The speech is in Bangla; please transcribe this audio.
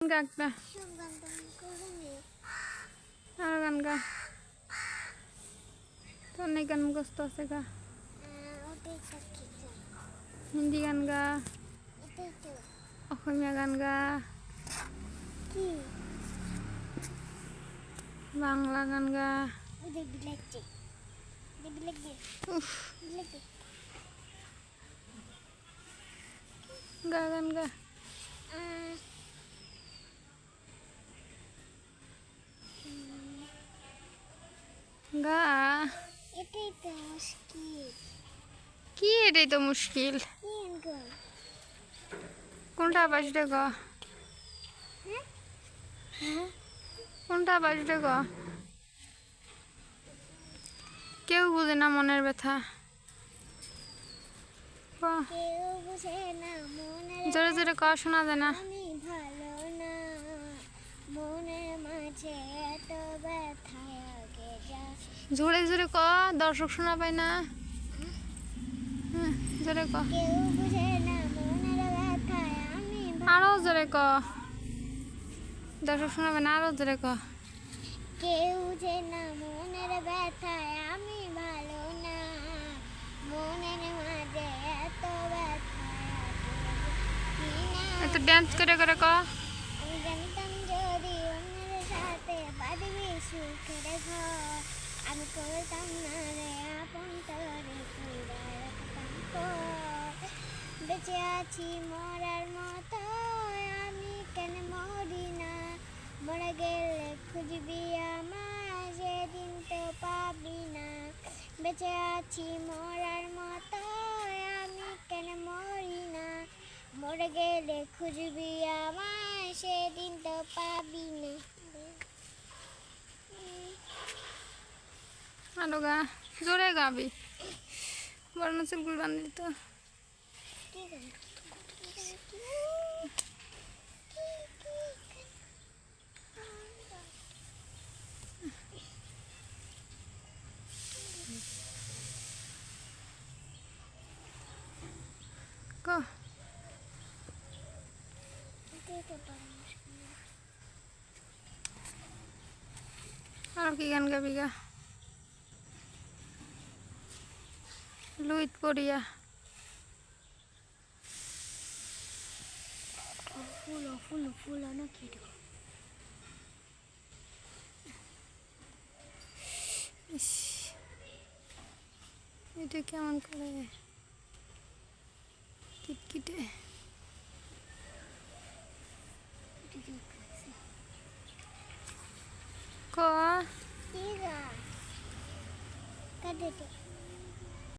গা একটা আর গান গা তোর নেই গান মুখস্থ আছে গা হিন্দি গান গা অসমীয়া গান গা বাংলা গান গা উফ গা গান গা গা এটাই তো মুশকিল কি এটাই তো মুশকিল কোনটা বাজবে গ কোনটা বাজবে গ কেউ বুঝে না মনের ব্যথা জোরে জোরে ক শোনা যায় না ভালো না মনের মাঝে জোরে জোরে ক দর্শক শোনা পায় না। হ্যাঁ, জোরে ক। আরও জোরে ক। দর্শক শোনা পায় না আরও জোরে ক। কেউ যে না মনের ব্যথায় আমি ভালো না। মনের মাঝে এত কি এত ড্যান্স করে করে ক। আমি জানতাম যদি অন্যের সাথে বাঁধবি সুখের ঘর। আমি করতাম না রে বেঁচে আছি মরার মতো আমি কেন মরি না? মরে গেলে খুঁজবি আমায় সেদিন তো পাবি না। বেঁচে আছি মরার মতো আমি কেন মরি না মরে গেলে খুঁজবি আমায় সেদিন তো পাবি না। আরও গা, জোরে গাবি। বড় নাচের গুল বান্ধি তো ক আর কি গান গাবি গা? লুইত পড়িয়া ফুল ফুল ফুল না কেটে ইস, এটা কেমন করে কিটকিটে ক ঠিক আছে কাটে